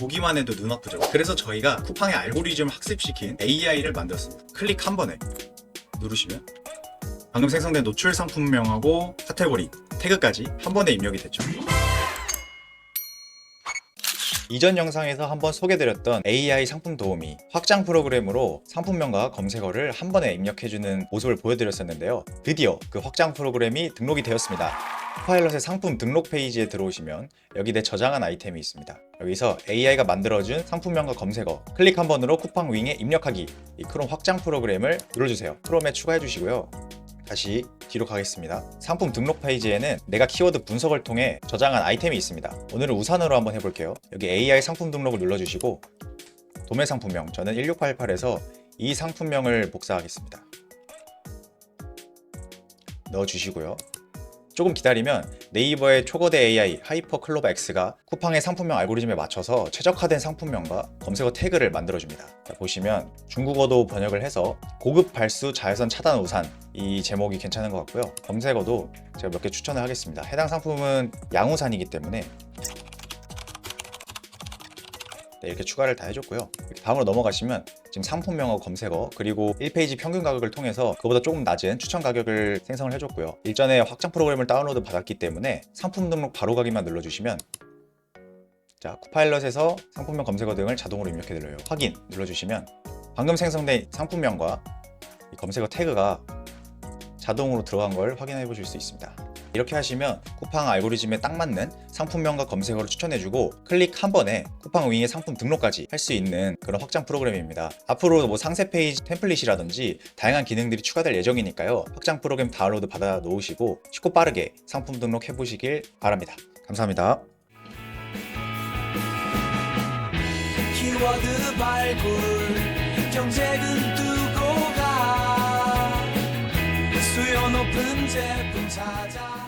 보기만 해도 눈 아프죠. 그래서 저희가 쿠팡의 알고리즘을 학습시킨 AI를 만들었습니다. 클릭 한 번에 누르시면 방금 생성된 노출 상품명하고 카테고리, 태그까지 한 번에 입력이 됐죠. 이전 영상에서 한번 소개드렸던 AI 상품 도우미 확장 프로그램으로 상품명과 검색어를 한 번에 입력해주는 모습을 보여드렸었는데요. 드디어 그 확장 프로그램이 등록이 되었습니다. 파일럿의 상품 등록 페이지에 들어오시면 여기 내 저장한 아이템이 있습니다. 여기서 AI가 만들어준 상품명과 검색어 클릭 한 번으로 쿠팡 윙에 입력하기 이 크롬 확장 프로그램을 눌러주세요. 크롬에 추가해 주시고요. 다시 뒤로 가겠습니다. 상품 등록 페이지에는 내가 키워드 분석을 통해 저장한 아이템이 있습니다. 오늘은 우산으로 한번 해볼게요. 여기 AI 상품 등록을 눌러주시고 도매 상품명 저는 1688에서 이 상품명을 복사하겠습니다. 넣어주시고요. 조금 기다리면 네이버의 초거대 AI 하이퍼 클로버 X가 쿠팡의 상품명 알고리즘에 맞춰서 최적화된 상품명과 검색어 태그를 만들어줍니다. 자, 보시면 중국어도 번역을 해서 고급 발수 자외선 차단 우산 이 제목이 괜찮은 것 같고요. 검색어도 제가 몇 개 추천을 하겠습니다. 해당 상품은 양우산이기 때문에 네, 이렇게 추가를 다 해줬고요. 이렇게 다음으로 넘어가시면 지금 상품명하고 검색어 그리고 1페이지 평균 가격을 통해서 그보다 조금 낮은 추천 가격을 생성을 해줬고요. 일전에 확장 프로그램을 다운로드 받았기 때문에 상품 등록 바로 가기만 눌러주시면 자 쿠파일럿에서 상품명 검색어 등을 자동으로 입력해 드려요. 확인 눌러주시면 방금 생성된 상품명과 이 검색어 태그가 자동으로 들어간 걸 확인해 보실 수 있습니다. 이렇게 하시면 쿠팡 알고리즘에 딱 맞는 상품명과 검색어를 추천해주고 클릭 한 번에 쿠팡 윙의 상품 등록까지 할 수 있는 그런 확장 프로그램입니다. 앞으로 뭐 상세 페이지 템플릿이라든지 다양한 기능들이 추가될 예정이니까요. 확장 프로그램 다운로드 받아 놓으시고 쉽고 빠르게 상품 등록해 보시길 바랍니다. 감사합니다. 키워드 발굴 경쟁은 두고 가 수요 높은 제품 찾아